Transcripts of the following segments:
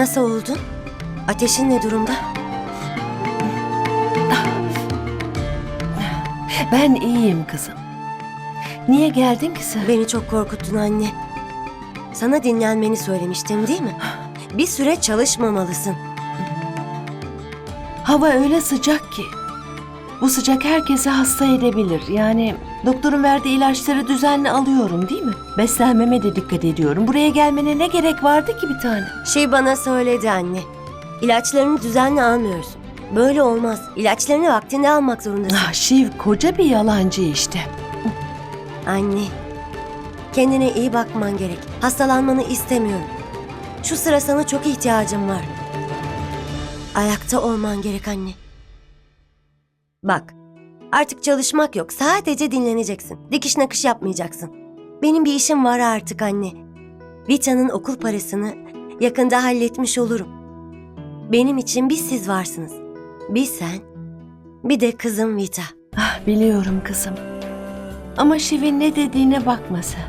Nasıl oldun? Ateşin ne durumda? Ben iyiyim kızım. Niye geldin ki sen? Beni çok korkuttun anne. Sana dinlenmeni söylemiştim değil mi? Bir süre çalışmamalısın. Hava öyle sıcak ki. Bu sıcak herkese hasta edebilir. Yani doktorun verdiği ilaçları düzenli alıyorum değil mi? Beslenmeme de dikkat ediyorum. Buraya gelmene ne gerek vardı ki bir tane? Şey bana söyledi anne. İlaçlarını düzenli almıyorsun. Böyle olmaz. İlaçlarını vaktinde almak zorundasın. Ah Şiv koca bir yalancı işte. Anne, kendine iyi bakman gerek. Hastalanmanı istemiyorum. Şu sıra sana çok ihtiyacım var. Ayakta olman gerek anne. Bak, artık çalışmak yok. Sadece dinleneceksin. Dikiş nakış yapmayacaksın. Benim bir işim var artık anne. Vita'nın okul parasını yakında halletmiş olurum. Benim için bir siz varsınız. Bir sen, bir de kızım Vita. Ah biliyorum kızım. Ama Şiv'in ne dediğine bakma sen.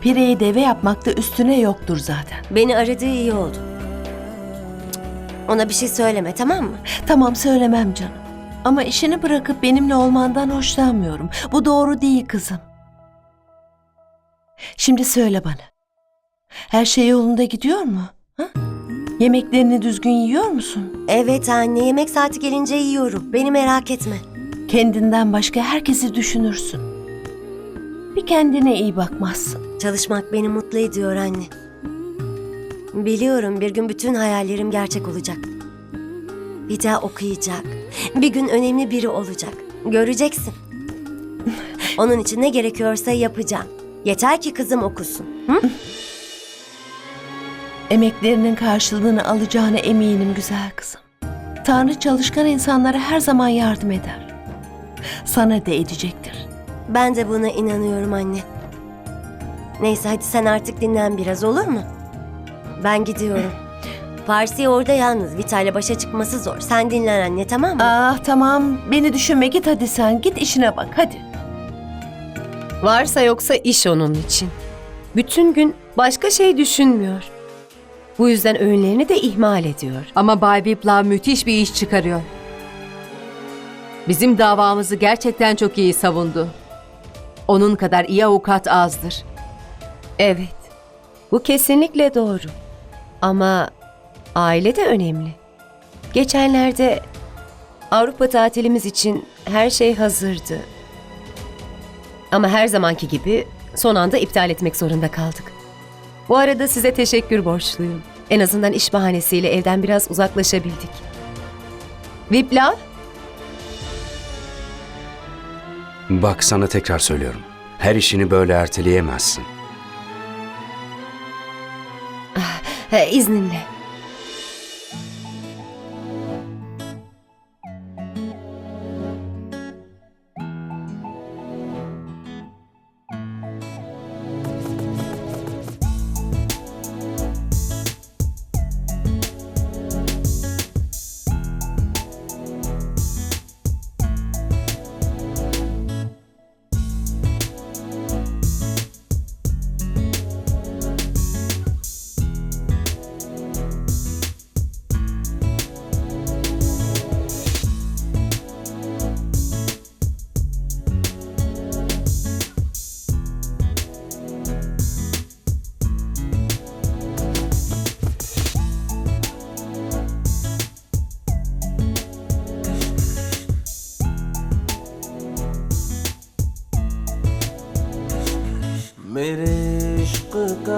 Pireyi deve yapmakta üstüne yoktur zaten. Beni aradığı iyi oldu. Cık, Ona bir şey söyleme tamam mı? Tamam söylemem canım. Ama işini bırakıp benimle olmandan hoşlanmıyorum. Bu doğru değil kızım. Şimdi söyle bana. Her şey yolunda gidiyor mu? Ha? Yemeklerini düzgün yiyor musun? Evet anne yemek saati gelince yiyorum. Beni merak etme. Kendinden başka herkesi düşünürsün. Bir kendine iyi bakmazsın. Çalışmak beni mutlu ediyor anne. Biliyorum bir gün bütün hayallerim gerçek olacak. Bir daha okuyacak. Bir gün önemli biri olacak. Göreceksin. Onun için ne gerekiyorsa yapacağım. Yeter ki kızım okusun. Hı? Emeklerinin karşılığını alacağına eminim güzel kızım. Tanrı çalışkan insanlara her zaman yardım eder. Sana da edecektir. Ben de buna inanıyorum anne. Neyse hadi sen artık dinlen biraz olur mu? Ben gidiyorum. Parsi orada yalnız. Vita ile başa çıkması zor. Sen dinlen anne tamam mı? Ah tamam beni düşünme git hadi sen git işine bak hadi. Varsa yoksa iş onun için. Bütün gün başka şey düşünmüyor. Bu yüzden öğünlerini de ihmal ediyor. Ama Bay Bipla müthiş bir iş çıkarıyor. Bizim davamızı gerçekten çok iyi savundu. Onun kadar iyi avukat azdır. Evet. Bu kesinlikle doğru. Ama aile de önemli. Geçenlerde Avrupa tatilimiz için her şey hazırdı. Ama her zamanki gibi son anda iptal etmek zorunda kaldık. Bu arada size teşekkür borçluyum. En azından iş bahanesiyle evden biraz uzaklaşabildik. Vipla, Bak sana tekrar söylüyorum. Her işini böyle erteleyemezsin. he, izninle.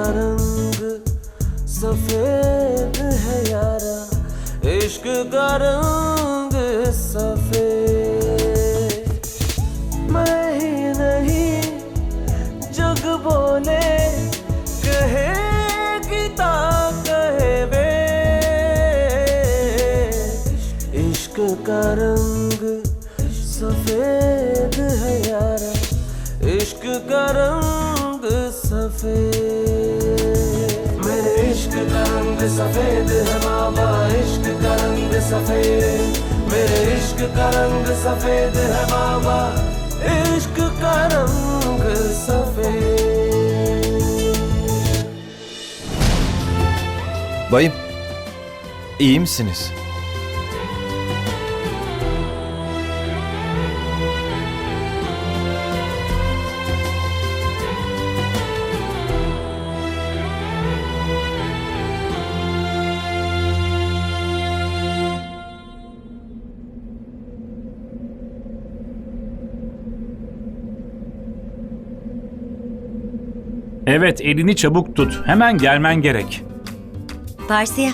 रंग सफ़ेद है यारा, इश्क का रंग सफ़ेद। मैं ही नहीं, जग बोले, कहे गीता कहे वे। इश्क का रंग सफ़ेद है यारा, इश्क का रंग सफ़ेद। रंग सफेद है बाबा इश्क का रंग सफेद मेरे इश्क का रंग सफेद है बाबा इश्क का रंग सफेद Bayım, iyi misiniz? Evet elini çabuk tut. Hemen gelmen gerek. Parsiye,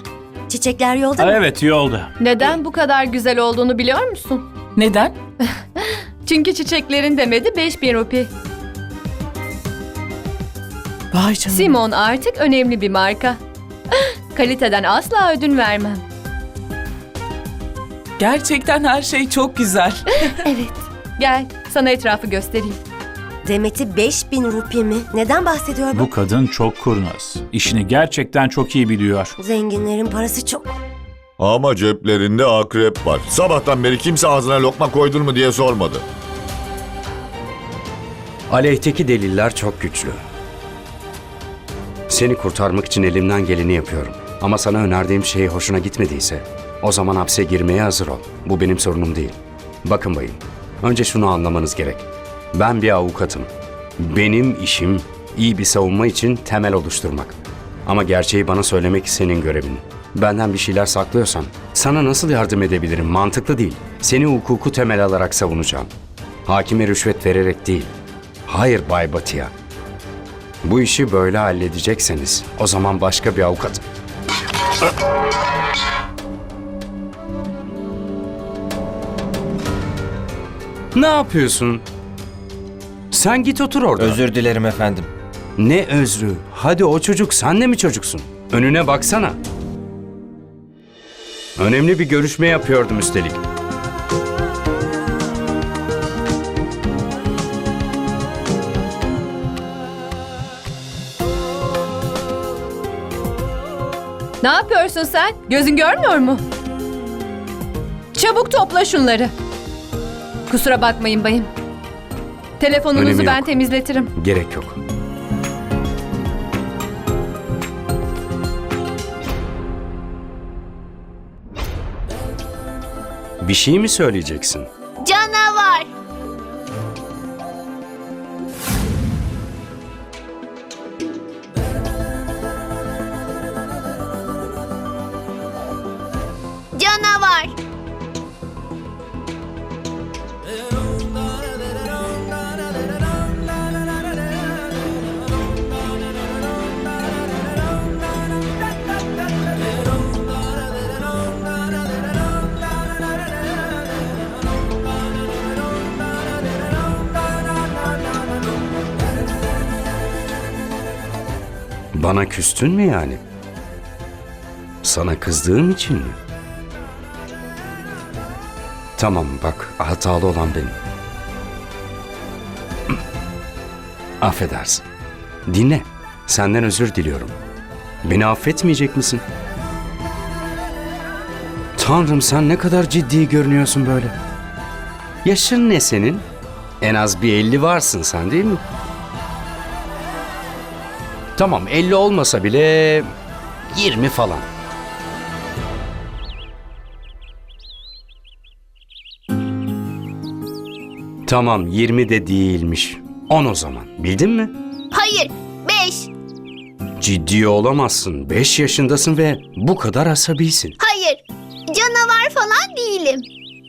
çiçekler yolda mı? evet yolda. Neden bu kadar güzel olduğunu biliyor musun? Neden? Çünkü çiçeklerin demedi 5000 rupi. Vay canına. Simon artık önemli bir marka. Kaliteden asla ödün vermem. Gerçekten her şey çok güzel. Evet. Gel sana etrafı göstereyim. Demet'i 5000 rupi mi? Neden bahsediyor bu? Bu kadın çok kurnaz. İşini gerçekten çok iyi biliyor. Zenginlerin parası çok. Ama ceplerinde akrep var. Sabahtan beri kimse ağzına lokma koydun mu diye sormadı. Aleyhteki deliller çok güçlü. Seni kurtarmak için elimden geleni yapıyorum. Ama sana önerdiğim şey hoşuna gitmediyse o zaman hapse girmeye hazır ol. Bu benim sorunum değil. Bakın bayım, önce şunu anlamanız gerek. Ben bir avukatım. Benim işim iyi bir savunma için temel oluşturmak. Ama gerçeği bana söylemek senin görevin. Benden bir şeyler saklıyorsan sana nasıl yardım edebilirim mantıklı değil. Seni hukuku temel alarak savunacağım. Hakime rüşvet vererek değil. Hayır Bay Batıya. Bu işi böyle halledecekseniz o zaman başka bir avukat... Ne yapıyorsun? Sen git otur orada. Özür dilerim efendim. Ne özrü? Hadi o çocuk sen de mi çocuksun? Önüne baksana. Önemli bir görüşme yapıyordum üstelik. Ne yapıyorsun sen? Gözün görmüyor mu? Çabuk topla şunları. Kusura bakmayın bayım. Telefonunuzu Önemi ben yok. temizletirim. Gerek yok. Bir şey mi söyleyeceksin? Bana küstün mü yani? Sana kızdığım için mi? Tamam bak hatalı olan benim. Affedersin. Dinle. Senden özür diliyorum. Beni affetmeyecek misin? Tanrım sen ne kadar ciddi görünüyorsun böyle. Yaşın ne senin? En az bir elli varsın sen değil mi? Tamam 50 olmasa bile 20 falan. Tamam 20 de değilmiş. 10 o zaman. Bildin mi? Hayır. Beş. Ciddi olamazsın. 5 yaşındasın ve bu kadar asabisin. Hayır. Canavar falan değilim.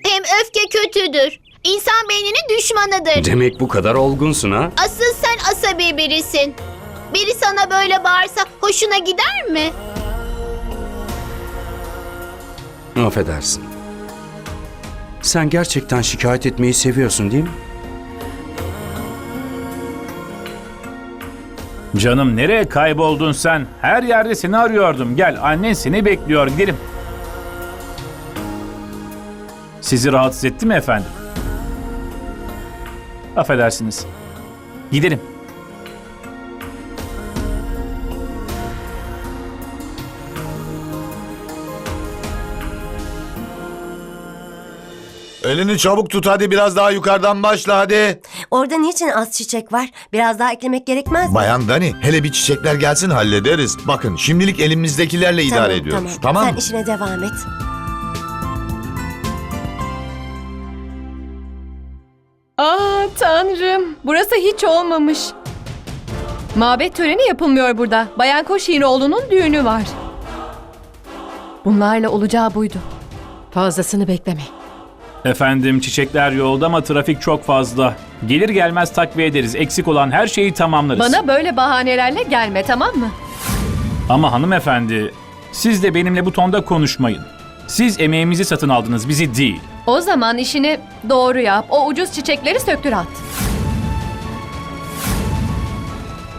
Hem öfke kötüdür. İnsan beyninin düşmanıdır. Demek bu kadar olgunsun ha? Asıl sen asabi birisin. Biri sana böyle bağırsa hoşuna gider mi? Affedersin. Sen gerçekten şikayet etmeyi seviyorsun değil mi? Canım nereye kayboldun sen? Her yerde seni arıyordum. Gel annen seni bekliyor. Gidelim. Sizi rahatsız etti mi efendim? Affedersiniz. Gidelim. Elini çabuk tut hadi biraz daha yukarıdan başla hadi. Orada niçin az çiçek var? Biraz daha eklemek gerekmez mi? Bayan Dani hele bir çiçekler gelsin hallederiz. Bakın şimdilik elimizdekilerle idare Tamam, ediyoruz. Tamam. Tamam, Sen mı? işine devam et. Aa tanrım. Burası hiç olmamış. Mabet töreni yapılmıyor burada. Bayan Koşiroğlu'nun düğünü var. Bunlarla olacağı buydu. Fazlasını bekleme. Efendim çiçekler yolda ama trafik çok fazla. Gelir gelmez takviye ederiz. Eksik olan her şeyi tamamlarız. Bana böyle bahanelerle gelme tamam mı? Ama hanımefendi siz de benimle bu tonda konuşmayın. Siz emeğimizi satın aldınız bizi değil. O zaman işini doğru yap. O ucuz çiçekleri söktür at.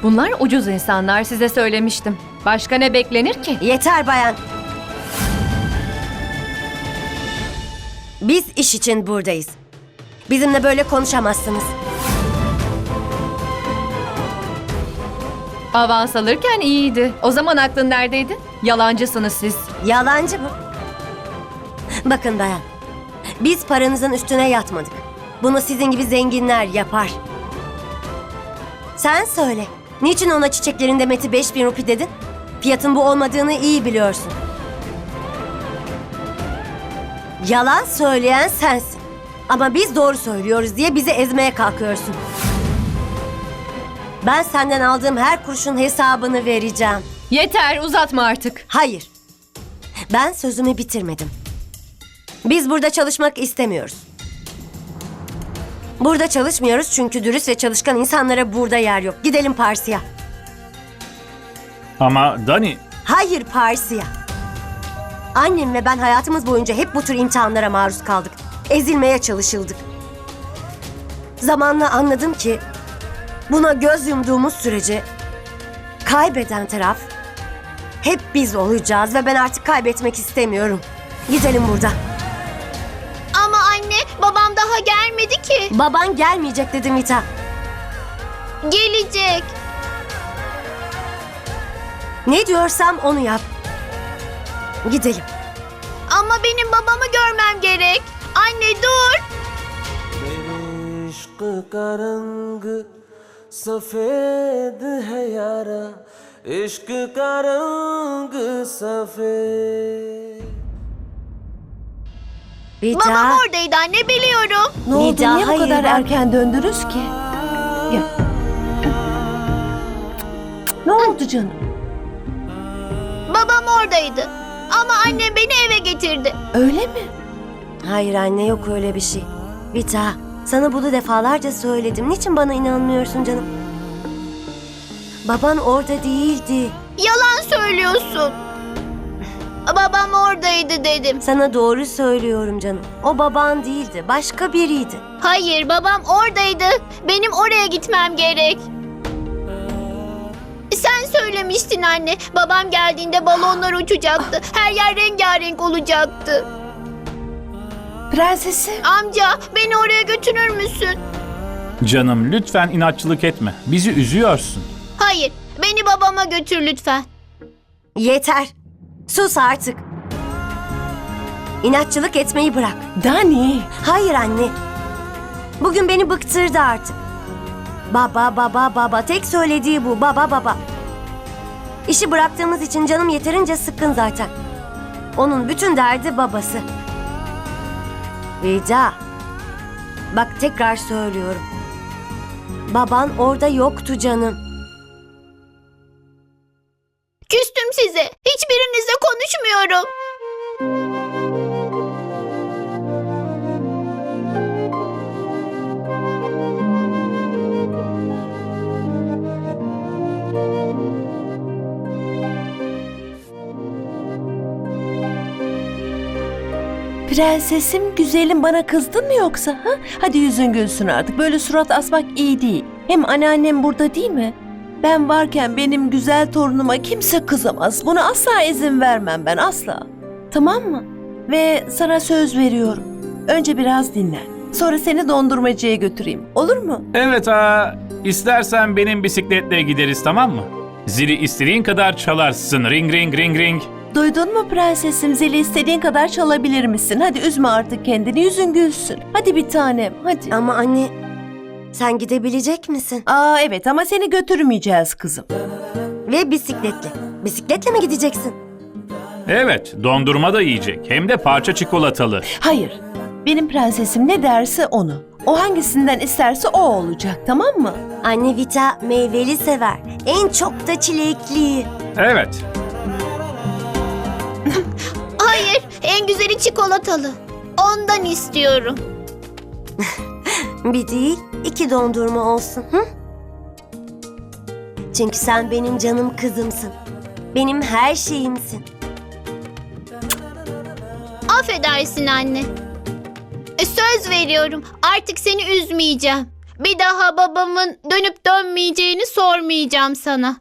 Bunlar ucuz insanlar size söylemiştim. Başka ne beklenir ki? Yeter bayan. Biz iş için buradayız. Bizimle böyle konuşamazsınız. Avans alırken iyiydi. O zaman aklın neredeydi? Yalancısınız siz. Yalancı mı? Bakın bayan. Biz paranızın üstüne yatmadık. Bunu sizin gibi zenginler yapar. Sen söyle. Niçin ona çiçeklerin demeti 5000 rupi dedin? Fiyatın bu olmadığını iyi biliyorsun. Yalan söyleyen sensin. Ama biz doğru söylüyoruz diye bizi ezmeye kalkıyorsun. Ben senden aldığım her kuruşun hesabını vereceğim. Yeter uzatma artık. Hayır. Ben sözümü bitirmedim. Biz burada çalışmak istemiyoruz. Burada çalışmıyoruz çünkü dürüst ve çalışkan insanlara burada yer yok. Gidelim Pars'a. Ama Dani Hayır Pars'a. Annem ve ben hayatımız boyunca hep bu tür imtihanlara maruz kaldık. Ezilmeye çalışıldık. Zamanla anladım ki buna göz yumduğumuz sürece kaybeden taraf hep biz olacağız ve ben artık kaybetmek istemiyorum. Gidelim buradan. Ama anne babam daha gelmedi ki. Baban gelmeyecek dedim Vita. Gelecek. Ne diyorsam onu yap. Gidelim. Ama benim babamı görmem gerek. Anne dur. मेरे इश्क का रंग सफेद है यारा इश्क का रंग सफेद Vita. Babam oradaydı anne biliyorum. Ne oldu? Nida, Niye bu hayır, kadar ben- erken döndünüz ki? Ya. Ne oldu canım? Babam oradaydı. Ama annem beni eve getirdi. Öyle mi? Hayır anne yok öyle bir şey. Vita sana bunu defalarca söyledim. Niçin bana inanmıyorsun canım? Baban orada değildi. Yalan söylüyorsun. Babam oradaydı dedim. Sana doğru söylüyorum canım. O baban değildi. Başka biriydi. Hayır babam oradaydı. Benim oraya gitmem gerek. Söylemiştin anne. Babam geldiğinde balonlar uçacaktı. Her yer rengarenk olacaktı. Prensesim. Amca beni oraya götürür müsün? canım lütfen inatçılık etme. Bizi üzüyorsun. Hayır, beni babama götür lütfen. Yeter. Sus artık. İnatçılık etmeyi bırak. Dani. Hayır anne. Bugün beni bıktırdı artık. Baba baba baba tek söylediği bu baba baba. İşi bıraktığımız için canım yeterince sıkkın zaten. Onun bütün derdi babası. Vida. Bak tekrar söylüyorum. Baban orada yoktu canım. Küstüm size. Hiçbirinizle konuşmuyorum. Prensesim güzelim bana kızdın mı yoksa? Ha? Hadi yüzün gülsün artık. Böyle surat asmak iyi değil. Hem anneannem burada değil mi? Ben varken benim güzel torunuma kimse kızamaz. Buna asla izin vermem ben asla. Tamam mı? Ve sana söz veriyorum. Önce biraz dinlen. Sonra seni dondurmacıya götüreyim. Olur mu? Evet ha istersen benim bisikletle gideriz tamam mı? Zili istediğin kadar çalarsın ring ring ring ring. Duydun mu prensesim zili istediğin kadar çalabilir misin? Hadi üzme artık kendini yüzün gülsün. Hadi bir tanem hadi. Ama anne sen gidebilecek misin? Aa evet ama seni götürmeyeceğiz kızım. Ve bisikletle. Bisikletle mi gideceksin? Evet, dondurma da yiyecek. Hem de parça çikolatalı. Hayır. Benim prensesim ne derse onu. O hangisinden isterse o olacak tamam mı? Anne Vita meyveli sever. En çok da çilekliyi. Evet. Hayır, en güzeli çikolatalı. Ondan istiyorum. Bir değil, iki dondurma olsun. Hı? Çünkü sen benim canım kızımsın. Benim her şeyimsin. Affedersin anne. E, Söz veriyorum. Artık seni üzmeyeceğim. Bir daha babamın dönüp dönmeyeceğini sormayacağım sana.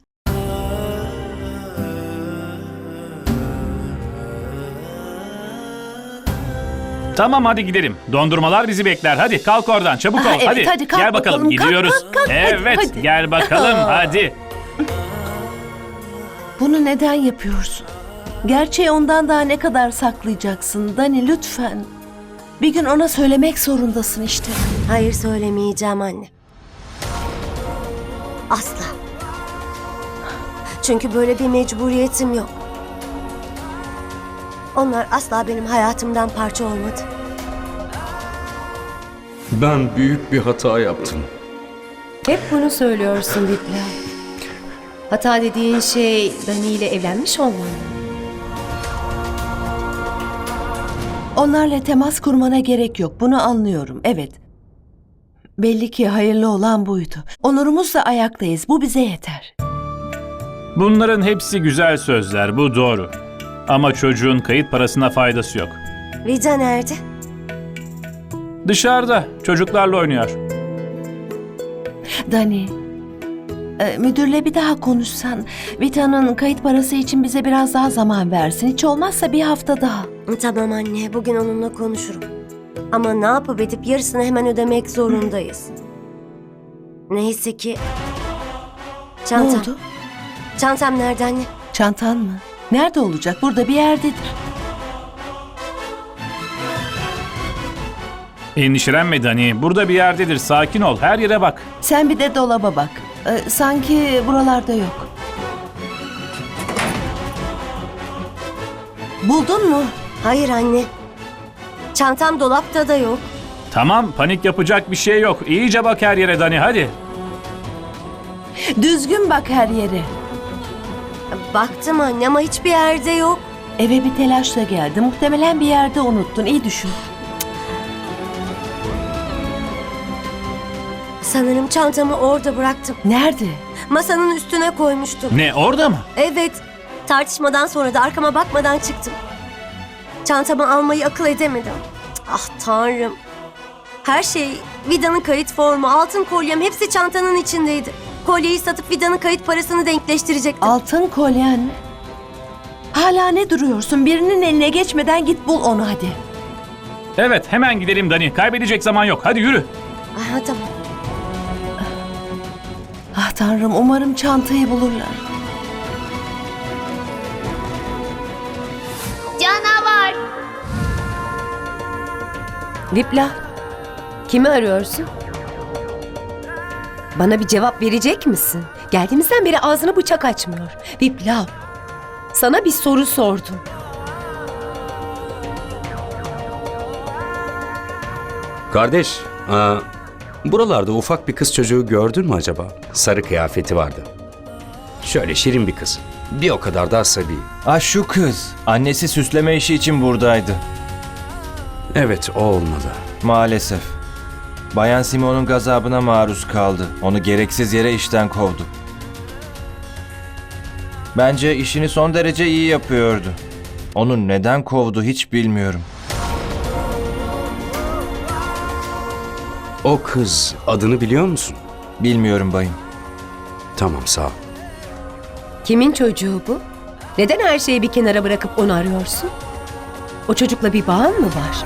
Tamam hadi gidelim. Dondurmalar bizi bekler. Hadi kalk oradan çabuk Aha, ol. evet, hadi. hadi kalk gel bakalım, bakalım. Kalk, gidiyoruz. kalk, kalk. Hadi, evet hadi. gel bakalım hadi. Bunu neden yapıyorsun? Gerçeği ondan daha ne kadar saklayacaksın Dani lütfen. Bir gün ona söylemek zorundasın işte. Hayır söylemeyeceğim anne. Asla. Çünkü böyle bir mecburiyetim yok. Onlar asla benim hayatımdan parça olmadı. Ben büyük bir hata yaptım. Hep bunu söylüyorsun Dipla. Hata dediğin şey Dani ile evlenmiş olman. Onlarla temas kurmana gerek yok. Bunu anlıyorum. Evet. Belli ki hayırlı olan buydu. Onurumuzla ayaktayız. Bu bize yeter. Bunların hepsi güzel sözler bu doğru. Ama çocuğun kayıt parasına faydası yok. Vida nerede? Dışarıda çocuklarla oynuyor. Dani, e, müdürle bir daha konuşsan. Vita'nın kayıt parası için bize biraz daha zaman versin. Hiç olmazsa bir hafta daha. Tamam anne, bugün onunla konuşurum. Ama ne yapıp edip yarısını hemen ödemek zorundayız. Neyse ki... Çantam. Ne oldu? Çantam nerede anne? Çantan mı? Nerede olacak? Burada bir yerdedir. Endişelenme Dani. Burada bir yerdedir. Sakin ol. Her yere bak. Sen bir de dolaba bak. E, sanki buralarda yok. Buldun mu? Hayır anne. Çantam dolapta da yok. Tamam panik yapacak bir şey yok. İyice bak her yere Dani hadi. Düzgün bak her yere. Baktım anne ama hiçbir yerde yok. Eve bir telaşla geldi. Muhtemelen bir yerde unuttun. İyi düşün. Sanırım çantamı orada bıraktım. Nerede? Masanın üstüne koymuştum. Ne orada mı? Evet. Tartışmadan sonra da arkama bakmadan çıktım. Çantamı almayı akıl edemedim. Ah tanrım. Her şey, Vida'nın kayıt formu, altın kolyem hepsi çantanın içindeydi. Kolyeyi satıp Vida'nın kayıt parasını denkleştirecektim. Altın kolyen mi? Hala ne duruyorsun? Birinin eline geçmeden git bul onu hadi. Evet hemen gidelim Dani. Kaybedecek zaman yok. Hadi yürü. Aha, tamam. Ah tanrım umarım çantayı bulurlar. Canavar. Dipla, kimi arıyorsun? Bana bir cevap verecek misin? Geldiğimizden beri ağzını bıçak açmıyor. Dipla, sana bir soru sordum. Kardeş, aa, buralarda ufak bir kız çocuğu gördün mü acaba? Sarı kıyafeti vardı. Şöyle şirin bir kız. Bir o kadar da asabi. Ah şu kız. Annesi süsleme işi için buradaydı. Evet, o olmalı. Maalesef. Bayan Simon'un gazabına maruz kaldı. Onu gereksiz yere işten kovdu. Bence işini son derece iyi yapıyordu. Onu neden kovdu hiç bilmiyorum. O kız adını biliyor musun? Bilmiyorum bayım. Tamam, sağ ol. Kimin çocuğu bu? Neden her şeyi bir kenara bırakıp onu arıyorsun? O çocukla bir bağın mı var?